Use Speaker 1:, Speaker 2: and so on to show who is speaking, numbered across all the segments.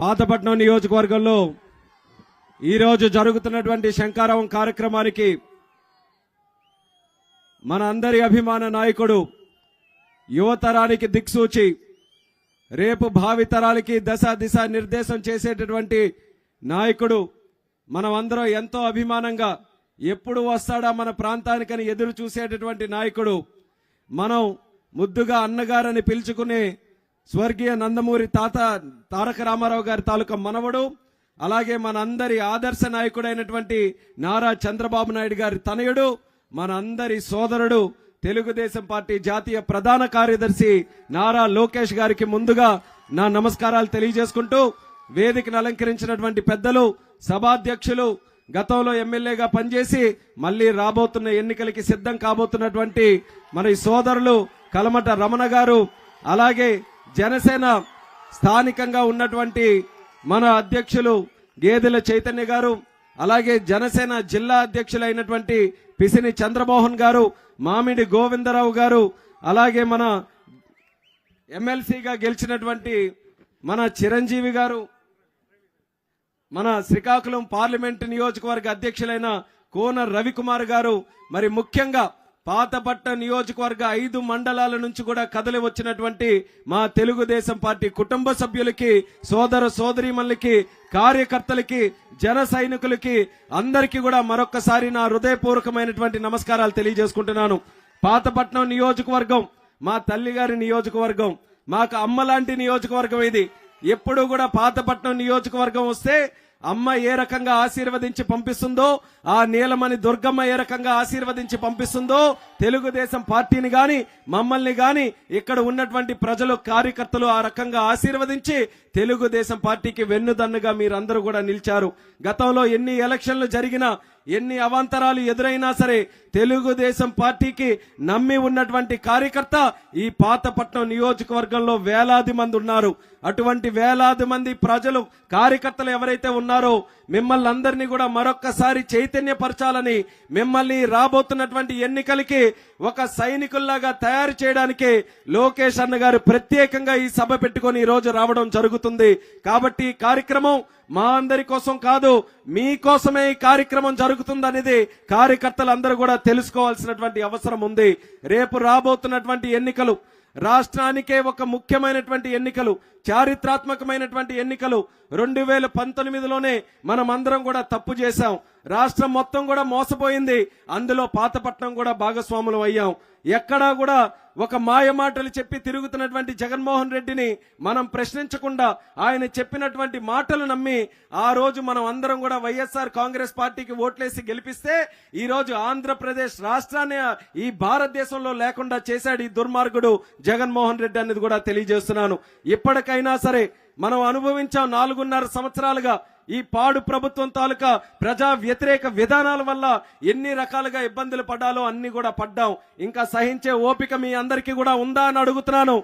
Speaker 1: పాతపట్నం నియోజకవర్గంలో ఈరోజు జరుగుతున్నటువంటి శంకారావం కార్యక్రమానికి మన అందరి అభిమాన నాయకుడు యువతరానికి దిక్సూచి రేపు భావితరాలకి దశ దిశ నిర్దేశం చేసేటటువంటి నాయకుడు మనం అందరం ఎంతో అభిమానంగా ఎప్పుడు వస్తాడా మన ప్రాంతానికని ఎదురు చూసేటటువంటి నాయకుడు మనం ముద్దుగా అన్నగారని పిలుచుకునే స్వర్గీయ నందమూరి తాత తారక రామారావు గారి తాలూకా మనవడు అలాగే మనందరి ఆదర్శ నాయకుడైనటువంటి నారా చంద్రబాబు నాయుడు గారి తనయుడు మనందరి సోదరుడు తెలుగుదేశం పార్టీ జాతీయ ప్రధాన కార్యదర్శి నారా లోకేష్ గారికి ముందుగా నా నమస్కారాలు తెలియజేసుకుంటూ వేదికను అలంకరించినటువంటి పెద్దలు సభాధ్యక్షులు గతంలో ఎమ్మెల్యేగా పనిచేసి మళ్ళీ రాబోతున్న ఎన్నికలకి సిద్ధం కాబోతున్నటువంటి మన సోదరులు కలమట రమణ గారు అలాగే జనసేన స్థానికంగా ఉన్నటువంటి మన అధ్యక్షులు గేదెల చైతన్య గారు అలాగే జనసేన జిల్లా అధ్యక్షులైనటువంటి పిసిని చంద్రమోహన్ గారు మామిడి గోవిందరావు గారు అలాగే మన ఎమ్మెల్సీగా గెలిచినటువంటి మన చిరంజీవి గారు మన శ్రీకాకుళం పార్లమెంట్ నియోజకవర్గ అధ్యక్షులైన కోన రవికుమార్ గారు మరి ముఖ్యంగా పాతపట్ట నియోజకవర్గ ఐదు మండలాల నుంచి కూడా కదలి వచ్చినటువంటి మా తెలుగుదేశం పార్టీ కుటుంబ సభ్యులకి సోదర సోదరీమణులకి కార్యకర్తలకి జన సైనికులకి అందరికీ కూడా మరొక్కసారి నా హృదయపూర్వకమైనటువంటి నమస్కారాలు తెలియజేసుకుంటున్నాను. పాతపట్నం నియోజకవర్గం మా తల్లిగారి నియోజకవర్గం మాకు అమ్మలాంటి నియోజకవర్గం ఇది. ఎప్పుడు కూడా పాతపట్నం నియోజకవర్గం వస్తే అమ్మ ఏ రకంగా ఆశీర్వదించి పంపిస్తుందో ఆ నీలమణి దుర్గమ్మ ఏ రకంగా ఆశీర్వదించి పంపిస్తుందో తెలుగుదేశం పార్టీని గాని మమ్మల్ని గాని ఇక్కడ ఉన్నటువంటి ప్రజలు కార్యకర్తలు ఆ రకంగా ఆశీర్వదించి తెలుగుదేశం పార్టీకి వెన్నుదన్నుగా మీరందరూ కూడా నిలిచారు. గతంలో ఎన్ని ఎలక్షన్లు జరిగినా ఎన్ని అవాంతరాలు ఎదురైనా సరే తెలుగుదేశం పార్టీకి నమ్మి ఉన్నటువంటి కార్యకర్త ఈ పాతపట్నం నియోజకవర్గంలో వేలాది మంది ఉన్నారు. అటువంటి వేలాది మంది ప్రజలు కార్యకర్తలు ఎవరైతే ఉన్నారో మిమ్మల్ని అందరినీ కూడా మరొక్కసారి చైతన్యపరచాలని మిమ్మల్ని రాబోతున్నటువంటి ఎన్నికలకి ఒక సైనికుల్లాగా తయారు చేయడానికి లోకేష్ అన్న గారు ప్రత్యేకంగా ఈ సభ పెట్టుకొని ఈ రోజు రావడం జరుగుతుంది. కాబట్టి ఈ కార్యక్రమం మా అందరి కోసం కాదు మీకోసమే ఈ కార్యక్రమం జరుగుతుందనేది కార్యకర్తలందరూ కూడా తెలుసుకోవాల్సినటువంటి అవసరం ఉంది. రేపు రాబోతున్నటువంటి ఎన్నికలు రాష్ట్రానికే ఒక ముఖ్యమైనటువంటి ఎన్నికలు చారిత్రాత్మకమైనటువంటి ఎన్నికలు రెండు వేల పంతొమ్మిదిలోనే మనం అందరం కూడా తప్పు చేశాం. రాష్ట్రం మొత్తం కూడా మోసపోయింది. అందులో పాతపట్నం కూడా భాగస్వాములు అయ్యాం. ఎక్కడా కూడా ఒక మాయ మాటలు చెప్పి తిరుగుతున్నటువంటి జగన్మోహన్ రెడ్డిని మనం ప్రశ్నించకుండా ఆయన చెప్పినటువంటి మాటలు నమ్మి ఆ రోజు మనం అందరం కూడా వైఎస్ఆర్ కాంగ్రెస్ పార్టీకి ఓట్లేసి గెలిపిస్తే ఈ రోజు ఆంధ్రప్రదేశ్ రాష్ట్రాన్ని ఈ భారతదేశంలో లేకుండా చేశాడు ఈ దుర్మార్గుడు జగన్మోహన్ రెడ్డి అనేది కూడా తెలియజేస్తున్నాను. ఇప్పటికైనా సరే మనం అనుభవించాం నాలుగున్నర సంవత్సరాలుగా ఈ పాడు ప్రభుత్వం తాలూకా ప్రజా వ్యతిరేక విధానాల వల్ల ఎన్ని రకాలుగా ఇబ్బందులు పడ్డాలో అన్ని కూడా పడ్డాం. ఇంకా సహించే ఓపిక మీ అందరికీ కూడా ఉందా అని అడుగుతున్నాను.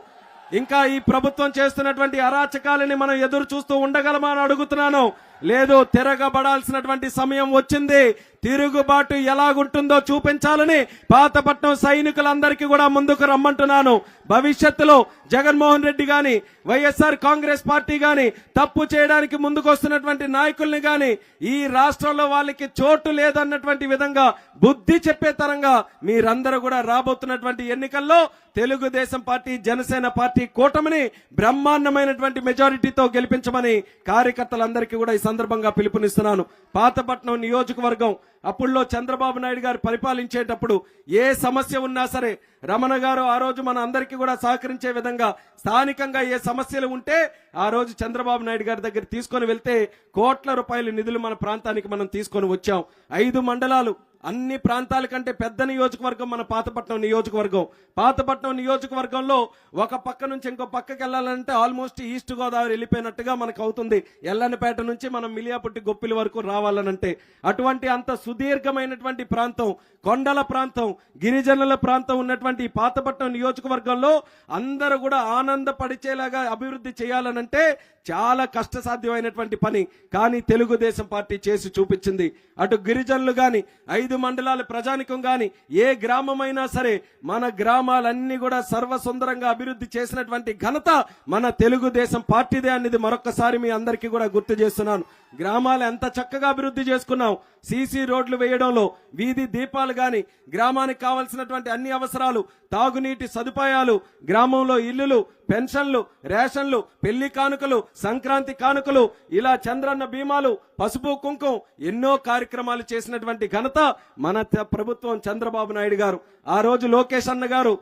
Speaker 1: ఇంకా ఈ ప్రభుత్వం చేస్తున్నటువంటి అరాచకాలని మనం ఎదురు చూస్తూ ఉండగలమా అని అడుగుతున్నాను. లేదు తిరగబడాల్సినటువంటి సమయం వచ్చింది. తిరుగుబాటు ఎలాగుంటుందో చూపించాలని పాతపట్నం సైనికులందరికీ కూడా ముందుకు రమ్మంటున్నాను. భవిష్యత్తులో జగన్మోహన్ రెడ్డి గాని వైఎస్ఆర్ కాంగ్రెస్ పార్టీ గాని తప్పు చేయడానికి ముందుకు వస్తున్నటువంటి నాయకుల్ని గాని ఈ రాష్ట్రంలో వాళ్ళకి చోటు లేదన్నటువంటి విధంగా బుద్ధి చెప్పే తరంగా మీరందరూ కూడా రాబోతున్నటువంటి ఎన్నికల్లో తెలుగుదేశం పార్టీ జనసేన పార్టీ కూటమిని బ్రహ్మాండమైనటువంటి మెజారిటీతో గెలిపించమని కార్యకర్తలందరికీ కూడా సందర్భంగా పిలుపునిస్తున్నాను. పాతపట్నం నియోజకవర్గం అప్పుల్లో చంద్రబాబు నాయుడు గారు పరిపాలించేటప్పుడు ఏ సమస్య ఉన్నా సరే రమణ గారు ఆ రోజు మన అందరికీ కూడా సహకరించే విధంగా స్థానికంగా ఏ సమస్యలు ఉంటే ఆ రోజు చంద్రబాబు నాయుడు గారి దగ్గర తీసుకొని వెళ్తే కోట్ల రూపాయల నిధులు మన ప్రాంతానికి మనం తీసుకొని వచ్చాం. ఐదు మండలాలు అన్ని ప్రాంతాల కంటే పెద్ద నియోజకవర్గం మన పాతపట్నం నియోజకవర్గం. పాతపట్నం నియోజకవర్గంలో ఒక పక్క నుంచి ఇంకో పక్కకి వెళ్ళాలంటే ఆల్మోస్ట్ ఈస్ట్ గోదావరి వెళ్ళిపోయినట్టుగా మనకు అవుతుంది. ఎల్లనిపేట నుంచి మనం మిలియాపుట్టి గొప్పిల వరకు రావాలనంటే అటువంటి అంత సుదీర్ఘమైనటువంటి ప్రాంతం కొండల ప్రాంతం గిరిజనుల ప్రాంతం ఉన్నటువంటి పాతపట్నం నియోజకవర్గంలో అందరూ కూడా ఆనందపడిచేలాగా అభివృద్ధి చేయాలనంటే చాలా కష్టసాధ్యమైనటువంటి పని. కానీ తెలుగుదేశం పార్టీ చేసి చూపించింది. అటు గిరిజనులు కానీ ఐదు ఐదు మండలాల ప్రజానికం కానీ ఏ గ్రామమైనా సరే మన గ్రామాలన్నీ కూడా సర్వసుందరంగా అభివృద్ధి చేసినటువంటి ఘనత మన తెలుగుదేశం పార్టీదే అనేది మరొకసారి మీ అందరికీ కూడా గుర్తు చేస్తున్నాను. గ్రామాలు ఎంత చక్కగా అభివృద్ధి చేసుకున్నాం. సీసీ రోడ్లు వేయడంలో వీధి దీపాలు గాని గ్రామానికి కావలసినటువంటి అన్ని అవసరాలు తాగునీటి సదుపాయాలు గ్రామంలో ఇల్లులు పెన్షన్లు రేషన్లు పెళ్ళి కానుకలు సంక్రాంతి కానుకలు ఇలా చంద్రన్న బీమాలు పసుపు కుంకుమ ఎన్నో కార్యక్రమాలు చేసినటువంటి ఘనత మన ప్రభుత్వం చంద్రబాబు నాయుడు గారు. ఆ రోజు లోకేష్ అన్న గారు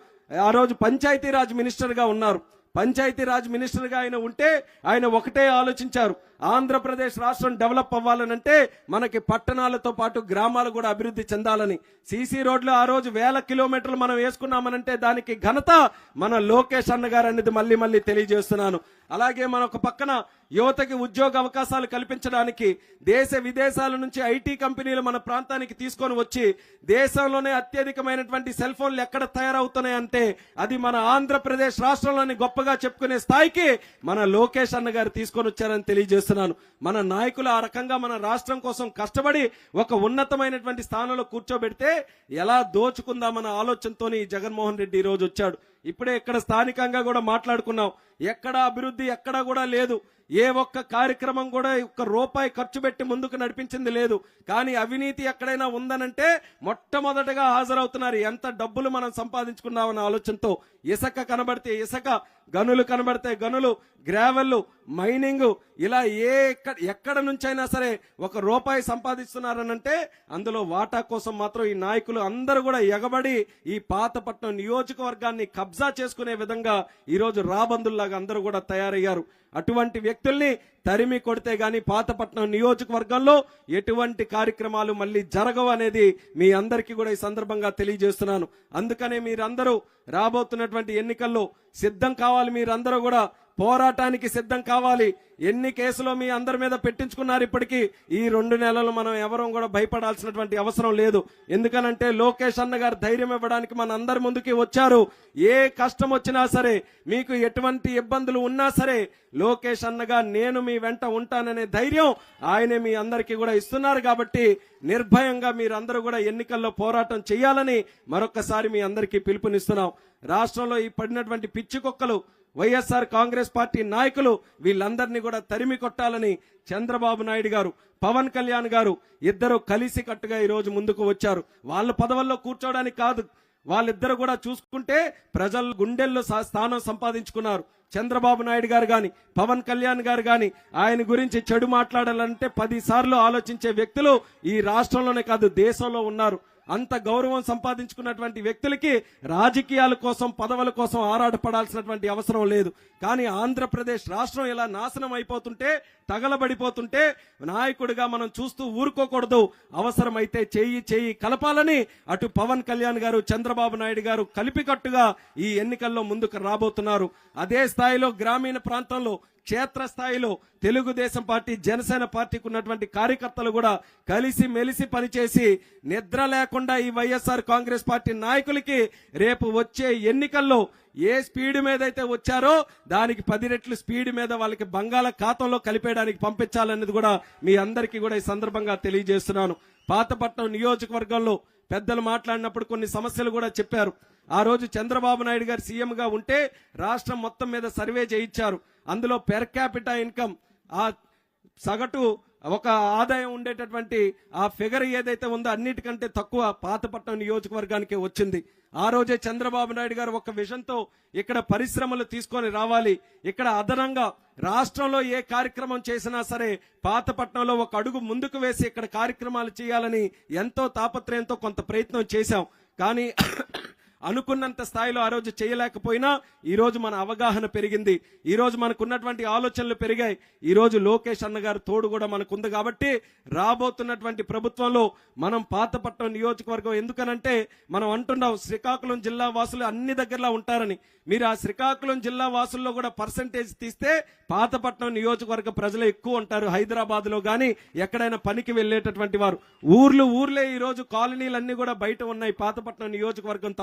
Speaker 1: ఆ రోజు పంచాయతీరాజ్ మినిస్టర్గా ఉన్నారు. పంచాయతీరాజ్ మినిస్టర్గా ఆయన ఉంటే ఆయన ఒకటే ఆలోచించారు. ఆంధ్రప్రదేశ్ రాష్ట్రం డెవలప్ అవ్వాలనంటే మనకి పట్టణాలతో పాటు గ్రామాలు కూడా అభివృద్ధి చెందాలని. సీసీ రోడ్లు ఆ రోజు వేల కిలోమీటర్లు మనం వేసుకున్నామనంటే దానికి ఘనత మన లోకేష్ అన్న గారు అనేది మళ్ళీ మళ్ళీ తెలియజేస్తున్నాను. అలాగే మన ఒక పక్కన యువతకి ఉద్యోగ అవకాశాలు కల్పించడానికి దేశ విదేశాల నుంచి ఐటీ కంపెనీలు మన ప్రాంతానికి తీసుకొని వచ్చి దేశంలోనే అత్యధికమైనటువంటి సెల్ ఫోన్లు ఎక్కడ తయారవుతున్నాయంటే అది మన ఆంధ్రప్రదేశ్ రాష్ట్రంలోని గొప్పగా చెప్పుకునే స్థాయికి మన లోకేష్ అన్న గారు తీసుకొని వచ్చారని తెలియజేస్తున్నారు చేస్తున్నాను. మన నాయకులు ఆ రకంగా మన రాష్ట్రం కోసం కష్టపడి ఒక ఉన్నతమైనటువంటి స్థానంలో కూర్చోబెడితే ఎలా దోచుకుందామన్న ఆలోచనతో ఈ జగన్మోహన్ రెడ్డి ఈరోజు రోజు వచ్చాడు. ఇప్పుడే ఇక్కడ స్థానికంగా కూడా మాట్లాడుకున్నాం. ఎక్కడ అభివృద్ధి ఎక్కడా కూడా లేదు. ఏ ఒక్క కార్యక్రమం కూడా ఒక్క రూపాయి ఖర్చు పెట్టి ముందుకు నడిపించింది లేదు. కానీ అవినీతి ఎక్కడైనా ఉందనంటే మొట్టమొదటగా హాజరవుతున్నారు. ఎంత డబ్బులు మనం సంపాదించుకున్నామన్న ఆలోచనతో ఇసక కనబడితే ఇసక గనులు కనబడితే గనులు గ్రావెల్లు మైనింగ్ ఇలా ఏ ఎక్క- ఎక్కడ నుంచైనా సరే ఒక రూపాయి సంపాదిస్తున్నారనంటే అందులో వాటా కోసం మాత్రం ఈ నాయకులు అందరూ కూడా ఎగబడి ఈ పాతపట్నం నియోజకవర్గాన్ని కబ్జా చేసుకునే విధంగా ఈరోజు రాబందుల్లాగా అందరూ కూడా తయారయ్యారు. అటువంటి వ్యక్తుల్ని తరిమి కొడితే గాని పాతపట్నం నియోజకవర్గంలో ఎటువంటి కార్యక్రమాలు మళ్ళీ జరగవు అనేది మీ అందరికీ కూడా ఈ సందర్భంగా తెలియజేస్తున్నాను. అందుకనే మీరందరూ రాబోతున్నటువంటి ఎన్నికల్లో సిద్ధం కావాలి మీరందరూ కూడా పోరాటానికి సిద్ధం కావాలి. ఎన్ని కేసులు మీ అందరి మీద పెట్టించుకున్నారు ఇప్పటికీ? ఈ రెండు నెలలు మనం ఎవరూ కూడా భయపడాల్సినటువంటి అవసరం లేదు. ఎందుకనంటే లోకేష్ అన్న గారు ధైర్యం ఇవ్వడానికి మన అందరి ముందుకి వచ్చారు. ఏ కష్టం వచ్చినా సరే మీకు ఎటువంటి ఇబ్బందులు ఉన్నా సరే లోకేష్ అన్నగా నేను మీ వెంట ఉంటాననే ధైర్యం ఆయనే మీ అందరికీ కూడా ఇస్తున్నారు కాబట్టి నిర్భయంగా మీరందరూ కూడా ఎన్నికల్లో పోరాటం చేయాలని మరొకసారి మీ అందరికీ పిలుపునిస్తున్నాం. రాష్ట్రంలో ఈ పడినటువంటి పిచ్చి కుక్కలు వైఎస్ఆర్ కాంగ్రెస్ పార్టీ నాయకులు వీళ్ళందరినీ కూడా తరిమి కొట్టాలని చంద్రబాబు నాయుడు గారు పవన్ కళ్యాణ్ గారు ఇద్దరు కలిసి కట్టుగా ఈరోజు ముందుకు వచ్చారు. వాళ్ళ పదవుల్లో కూర్చోవడానికి కాదు వాళ్ళిద్దరు కూడా చూసుకుంటే ప్రజల గుండెల్లో సా- స్థానం సంపాదించుకున్నారు. చంద్రబాబు నాయుడు గారు గాని పవన్ కళ్యాణ్ గారు గాని ఆయన గురించి చెడు మాట్లాడాలంటే పదిసార్లు ఆలోచించే వ్యక్తులు ఈ రాష్ట్రంలోనే కాదు దేశంలో ఉన్నారు. అంత గౌరవం సంపాదించుకున్నటువంటి వ్యక్తులకి రాజకీయాల కోసం పదవుల కోసం ఆరాటపడాల్సినటువంటి అవసరం లేదు. కానీ ఆంధ్రప్రదేశ్ రాష్ట్రం ఇలా నాశనం అయిపోతుంటే తగలబడిపోతుంటే నాయకుడిగా మనం చూస్తూ ఊరుకోకూడదు. అవసరమైతే చేయి చేయి కలపాలని అటు పవన్ కళ్యాణ్ గారు చంద్రబాబు నాయుడు గారు కలిపికట్టుగా ఈ ఎన్నికల్లో ముందుకు రాబోతున్నారు. అదే స్థాయిలో గ్రామీణ ప్రాంతంలో క్షేత్రస్థాయిలో తెలుగుదేశం పార్టీ జనసేన పార్టీకి ఉన్నటువంటి కార్యకర్తలు కూడా కలిసి మెలిసి పనిచేసి నిద్ర లేకుండా ఈ వైఎస్ఆర్ కాంగ్రెస్ పార్టీ నాయకులకి రేపు వచ్చే ఎన్నికల్లో ఏ స్పీడ్ మీద అయితే వచ్చారో దానికి పది రెట్లు స్పీడ్ మీద వాళ్ళకి బంగాళ ఖాతాలో కలిపేయడానికి పంపించాలనేది కూడా మీ అందరికీ కూడా ఈ సందర్భంగా తెలియజేస్తున్నాను. పాతపట్నం నియోజకవర్గంలో పెద్దలు మాట్లాడినప్పుడు కొన్ని సమస్యలు కూడా చెప్పారు. ఆ రోజు చంద్రబాబు నాయుడు గారు సీఎంగా ఉంటే రాష్ట్రం మొత్తం మీద సర్వే చేయించారు. అందులో పెర్ క్యాపిటా ఇన్కమ్ ఆ సగటు ఒక ఆదాయం ఉండేటటువంటి ఆ ఫిగర్ ఏదైతే ఉందో అన్నిటికంటే తక్కువ పాతపట్నం నియోజకవర్గానికి వచ్చింది. ఆ రోజే చంద్రబాబు నాయుడు గారు ఒక విషయంతో ఇక్కడ పరిశ్రమలు తీసుకొని రావాలి. ఇక్కడ అదనంగా రాష్ట్రంలో ఏ కార్యక్రమం చేసినా సరే పాతపట్నంలో ఒక అడుగు ముందుకు వేసి ఇక్కడ కార్యక్రమాలు చేయాలని ఎంతో తాపత్రయంతో కొంత ప్రయత్నం చేశాం. కానీ అనుకున్నంత స్థాయిలో ఆ రోజు చేయలేకపోయినా ఈరోజు మన అవగాహన పెరిగింది. ఈరోజు మనకున్నటువంటి ఆలోచనలు పెరిగాయి. ఈరోజు లోకేష్ అన్నగారు తోడు కూడా మనకుంది కాబట్టి రాబోతున్నటువంటి ప్రభుత్వంలో మనం పాతపట్నం నియోజకవర్గం ఎందుకనంటే మనం అంటున్నాం శ్రీకాకుళం జిల్లా వాసులు అన్ని దగ్గరలా ఉంటారని. మీరు ఆ శ్రీకాకుళం జిల్లా వాసుల్లో కూడా పర్సంటేజ్ తీస్తే పాతపట్నం నియోజకవర్గ ప్రజలు ఎక్కువ ఉంటారు హైదరాబాద్లో కానీ ఎక్కడైనా పనికి వెళ్ళేటటువంటి వారు. ఊర్లు ఊర్లే ఈరోజు కాలనీలన్నీ కూడా బయట ఉన్నాయి పాతపట్నం నియోజకవర్గం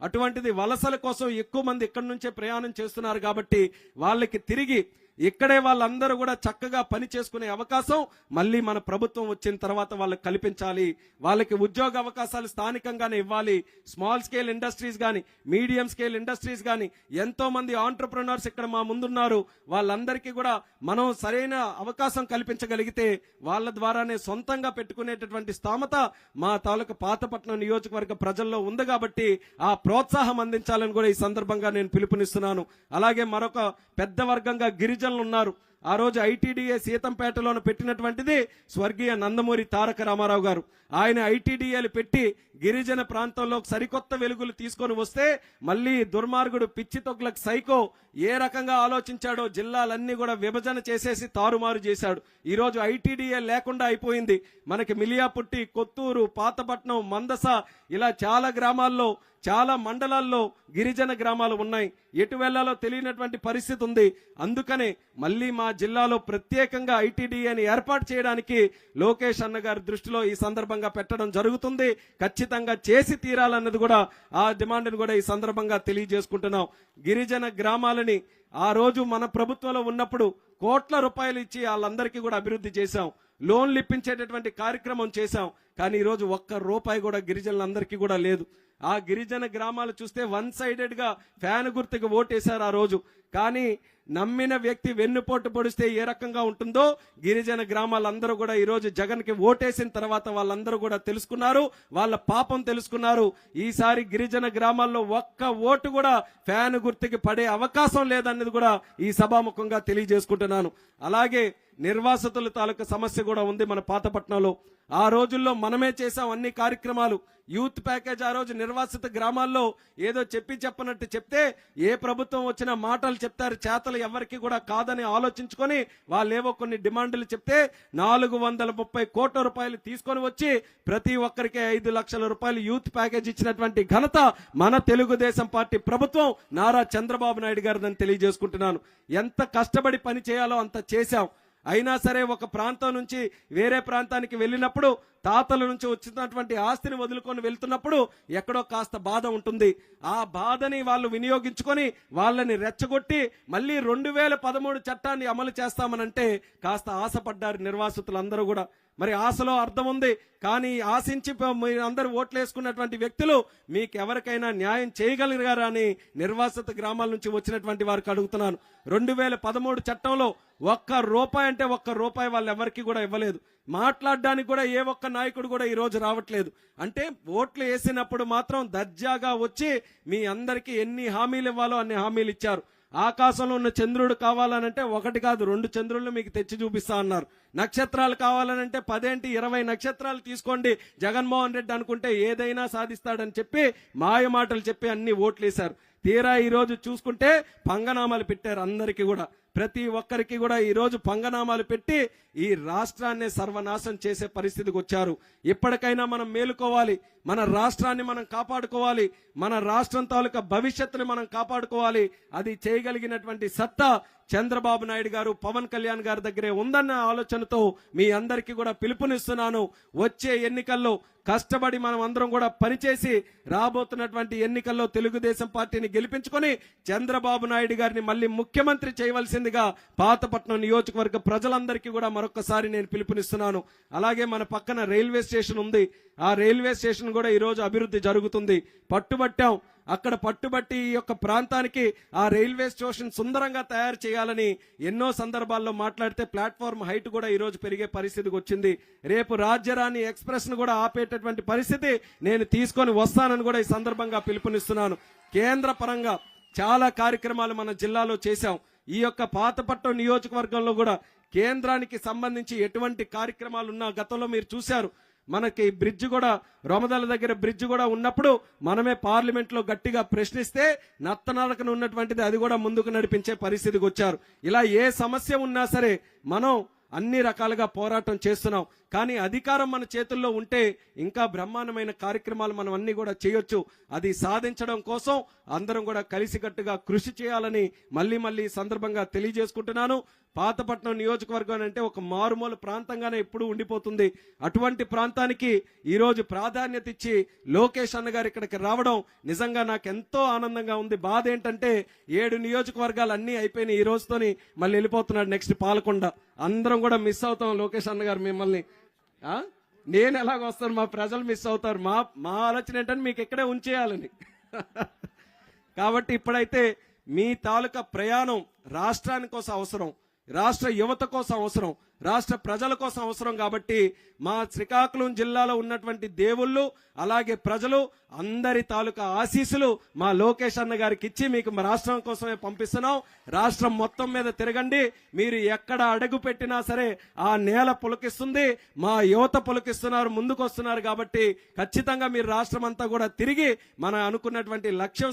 Speaker 1: అటువంటిది వలసల కోసం ఎక్కువ మంది ఇక్కడి నుంచే ప్రయాణం చేస్తున్నారు కాబట్టి వాళ్ళకి తిరిగి ఇక్కడే వాళ్ళందరూ కూడా చక్కగా పని చేసుకునే అవకాశం మళ్ళీ మన ప్రభుత్వం వచ్చిన తర్వాత వాళ్ళకి కల్పించాలి. వాళ్ళకి ఉద్యోగ అవకాశాలు స్థానికంగానే ఇవ్వాలి. స్మాల్ స్కేల్ ఇండస్ట్రీస్ కానీ మీడియం స్కేల్ ఇండస్ట్రీస్ కానీ ఎంతో మంది ఆంటర్ప్రినర్స్ ఇక్కడ మా ముందున్నారు. వాళ్ళందరికీ కూడా మనం సరైన అవకాశం కల్పించగలిగితే వాళ్ళ ద్వారానే సొంతంగా పెట్టుకునేటటువంటి స్థామత మా తాలూకు పాతపట్నం నియోజకవర్గ ప్రజల్లో ఉంది కాబట్టి ఆ ప్రోత్సాహం అందించాలని కూడా ఈ సందర్భంగా నేను పిలుపునిస్తున్నాను. అలాగే మరొక పెద్ద వర్గంగా గిరిజన సజ్జనులు ఉన్నారు ఆ రోజు ఐటీడీఏ సీతంపేటలోను పెట్టినటువంటిది స్వర్గీయ నందమూరి తారక రామారావు గారు. ఆయన ఐటీడీఏలు పెట్టి గిరిజన ప్రాంతంలో సరికొత్త వెలుగులు తీసుకొని వస్తే మళ్ళీ దుర్మార్గుడు పిచ్చి తొగ్లకు సైకో ఏ రకంగా ఆలోచించాడో జిల్లాలన్నీ కూడా విభజన చేసేసి తారుమారు చేశాడు. ఈరోజు ఐటీడీఏ లేకుండా అయిపోయింది. మనకి మిలియాపుట్టి కొత్తూరు పాతపట్నం మందస ఇలా చాలా గ్రామాల్లో చాలా మండలాల్లో గిరిజన గ్రామాలు ఉన్నాయి. ఎటు వెళ్ళాలో తెలియనటువంటి పరిస్థితి ఉంది. అందుకనే మళ్ళీ మా జిల్లాలో ప్రత్యేకంగా ఐటీడీఏని ఏర్పాటు చేయడానికి లోకేష్ అన్న గారి దృష్టిలో ఈ సందర్భంగా పెట్టడం జరుగుతుంది. ఖచ్చితంగా చేసి తీరాలన్నది కూడా ఆ డిమాండ్ను కూడా ఈ సందర్భంగా తెలియజేసుకుంటున్నాం. గిరిజన గ్రామాలని ఆ రోజు మన ప్రభుత్వంలో ఉన్నప్పుడు కోట్ల రూపాయలు ఇచ్చి వాళ్ళందరికీ కూడా అభివృద్ధి చేశాం. లోన్లు ఇప్పించేటటువంటి కార్యక్రమం చేశాం. కానీ ఈరోజు ఒక్క రూపాయి కూడా గిరిజనులందరికీ కూడా లేదు. ఆ గిరిజన గ్రామాలు చూస్తే వన్ సైడెడ్గా ఫ్యాన్ గుర్తుకు ఓటేశారు ఆ రోజు. కానీ నమ్మిన వ్యక్తి వెన్నుపోటు పొడిస్తే ఏ రకంగా ఉంటుందో గిరిజన గ్రామాలందరూ కూడా ఈరోజు జగన్కి ఓటేసిన తర్వాత వాళ్ళందరూ కూడా తెలుసుకున్నారు వాళ్ళ పాపం తెలుసుకున్నారు. ఈసారి గిరిజన గ్రామాల్లో ఒక్క ఓటు కూడా ఫ్యాన్ గుర్తుకి పడే అవకాశం లేదన్నది కూడా ఈ సభాముఖంగా తెలియజేసుకుంటున్నాను. అలాగే నిర్వాసితుల తాలూకా సమస్య కూడా ఉంది మన పాతపట్నంలో. ఆ రోజుల్లో మనమే చేసాం అన్ని కార్యక్రమాలు. యూత్ ప్యాకేజ్ ఆ రోజు నిర్వాసిత గ్రామాల్లో ఏదో చెప్పి చెప్పనట్టు చెప్తే ఏ ప్రభుత్వం వచ్చినా మాటలు చెప్తారు చేతలు ఎవరికి కూడా కాదని ఆలోచించుకొని వాళ్ళేవో కొన్ని డిమాండ్లు చెప్తే నాలుగు వందల ముప్పై కోట్ల రూపాయలు తీసుకొని వచ్చి ప్రతి ఒక్కరికి ఐదు లక్షల రూపాయలు యూత్ ప్యాకేజ్ ఇచ్చినటువంటి ఘనత మన తెలుగుదేశం పార్టీ ప్రభుత్వం నారా చంద్రబాబు నాయుడు గారిదని తెలియజేసుకుంటున్నాను. ఎంత కష్టపడి పని చేయాలో అంత చేశాం. అయినా సరే ఒక ప్రాంతం నుంచి వేరే ప్రాంతానికి వెళ్ళినప్పుడు తాతల నుంచి వచ్చినటువంటి ఆస్తిని వదులుకొని వెళ్తున్నప్పుడు ఎక్కడో కాస్త బాధ ఉంటుంది. ఆ బాధని వాళ్ళు వినియోగించుకొని వాళ్ళని రెచ్చగొట్టి మళ్ళీ రెండు వేల పదమూడు చట్టాన్ని అమలు చేస్తామనంటే కాస్త ఆశపడ్డారు నిర్వాసితులందరూ కూడా. మరి ఆశలో అర్థం ఉంది. కానీ ఆశించి మీరు అందరూ ఓట్లు వేసుకున్నటువంటి వ్యక్తులు మీకు ఎవరికైనా న్యాయం చేయగలిగారా అని నిర్వాసిత గ్రామాల నుంచి వచ్చినటువంటి వారికి అడుగుతున్నాను. రెండు వేల పదమూడు చట్టంలో ఒక్క రూపాయి అంటే ఒక్క రూపాయి వాళ్ళు ఎవరికి కూడా ఇవ్వలేదు. మాట్లాడడానికి కూడా ఏ ఒక్క నాయకుడు కూడా ఈ రోజు రావట్లేదు. అంటే ఓట్లు వేసినప్పుడు మాత్రం దర్జాగా వచ్చి మీ అందరికీ ఎన్ని హామీలు ఇవ్వాలో అన్ని హామీలు ఇచ్చారు. ఆకాశంలో ఉన్న చంద్రుడు కావాలనంటే ఒకటి కాదు రెండు చంద్రులను మీకు తెచ్చి చూపిస్తా అన్నారు. నక్షత్రాలు కావాలనంటే పదేంటి ఇరవై నక్షత్రాలు తీసుకోండి. జగన్మోహన్ రెడ్డి అనుకుంటే ఏదైనా సాధిస్తాడని చెప్పి మాయ మాటలు చెప్పి అన్ని ఓట్లేశారు. తీరా ఈరోజు చూసుకుంటే పంగనామాలు పెట్టారు అందరికీ కూడా. ప్రతి ఒక్కరికి కూడా ఈ రోజు పంగనామాలు పెట్టి ఈ రాష్ట్రాన్ని సర్వనాశం చేసే పరిస్థితికి వచ్చారు. ఇప్పటికైనా మనం మేలుకోవాలి. మన రాష్ట్రాన్ని మనం కాపాడుకోవాలి. మన రాష్ట్రం తాలూకా భవిష్యత్తుని మనం కాపాడుకోవాలి. అది చేయగలిగినటువంటి సత్తా చంద్రబాబు నాయుడు గారు పవన్ కళ్యాణ్ గారి దగ్గరే ఉందన్న ఆలోచనతో మీ అందరికీ కూడా పిలుపునిస్తున్నాను. వచ్చే ఎన్నికల్లో కష్టపడి మనం అందరం కూడా పనిచేసి రాబోతున్నటువంటి ఎన్నికల్లో తెలుగుదేశం పార్టీని గెలిపించుకొని చంద్రబాబు నాయుడు గారిని మళ్ళీ ముఖ్యమంత్రి చేయవలసిందిగా పాతపట్నం నియోజకవర్గ ప్రజలందరికీ కూడా మరొకసారి నేను పిలుపునిస్తున్నాను. అలాగే మన పక్కన రైల్వే స్టేషన్ ఉంది. ఆ రైల్వే స్టేషన్ కూడా ఈ రోజు అభివృద్ధి జరుగుతుంది. పట్టుబట్టాం. అక్కడ పట్టుబట్టి ఈ యొక్క ప్రాంతానికి ఆ రైల్వే స్టేషన్ సుందరంగా తయారు చేయాలని ఎన్నో సందర్భాల్లో మాట్లాడితే ప్లాట్ఫామ్ హైట్ కూడా ఈరోజు పెరిగే పరిస్థితికి వచ్చింది. రేపు రాజ్యరాణి ఎక్స్ప్రెస్ను కూడా ఆపేటటువంటి పరిస్థితి నేను తీసుకొని వస్తానని కూడా ఈ సందర్భంగా పిలుపునిస్తున్నాను. కేంద్ర పరంగా చాలా కార్యక్రమాలు మన జిల్లాలో చేశాం. ఈ యొక్క పాతపట్నం నియోజకవర్గంలో కూడా కేంద్రానికి సంబంధించి ఎటువంటి కార్యక్రమాలు ఉన్నా గతంలో మీరు చూశారు. మనకి బ్రిడ్జ్ కూడా రొమదల దగ్గర బ్రిడ్జ్ కూడా ఉన్నప్పుడు మనమే పార్లమెంట్లో గట్టిగా ప్రశ్నిస్తే నత్తనడకన ఉన్నటువంటిది అది కూడా ముందుకు నడిపించే పరిస్థితికి వచ్చారు. ఇలా ఏ సమస్య ఉన్నా సరే మనం అన్ని రకాలుగా పోరాటం చేస్తున్నాం. కానీ అధికారం మన చేతుల్లో ఉంటే ఇంకా బ్రహ్మాండమైన కార్యక్రమాలు మనం అన్ని కూడా చేయొచ్చు. అది సాధించడం కోసం అందరం కూడా కలిసికట్టుగా కృషి చేయాలని మళ్ళీ మళ్ళీ సందర్భంగా తెలియజేసుకుంటున్నాను. పాతపట్నం నియోజకవర్గం అంటే ఒక మారుమూల ప్రాంతంగానే ఎప్పుడు ఉండిపోతుంది. అటువంటి ప్రాంతానికి ఈరోజు ప్రాధాన్యత ఇచ్చి లోకేష్ అన్న గారు ఇక్కడికి రావడం నిజంగా నాకు ఎంతో ఆనందంగా ఉంది. బాధ ఏంటంటే ఏడు నియోజకవర్గాలు అన్నీ అయిపోయినాయి ఈ రోజుతోని మళ్ళీ వెళ్ళిపోతున్నాడు నెక్స్ట్ పాలకొండ. అందరం కూడా మిస్ అవుతాం లోకేష్ అన్న గారు మిమ్మల్ని. నేను ఎలాగ వస్తాను? మా ప్రజలు మిస్ అవుతారు. మా మా ఆలోచన ఏంటంటే మీకు ఇక్కడే ఉంచేయాలని. కాబట్టి ఇప్పుడైతే మీ తాలూకా ప్రయాణం రాష్ట్రానికోసం అవసరం. రాష్ట్ర యువత కోసం అవసరం రాష్ట్ర ప్రజల కోసం అవసరం కాబట్టి మా శ్రీకాకుళం జిల్లాలో ఉన్నటువంటి దేవుళ్ళు అలాగే ప్రజలు అందరి తాలూకా ఆశీస్సులు మా లోకేష్ అన్న గారికి ఇచ్చి మీకు మా రాష్ట్రం కోసమే పంపిస్తున్నాం. రాష్ట్రం మొత్తం మీద తిరగండి. మీరు ఎక్కడ అడుగు పెట్టినా సరే ఆ నేల పులకిస్తుంది మా యువత పులకిస్తున్నారు ముందుకు వస్తున్నారు కాబట్టి ఖచ్చితంగా మీరు రాష్ట్రం అంతా కూడా తిరిగి మన అనుకున్నటువంటి లక్ష్యం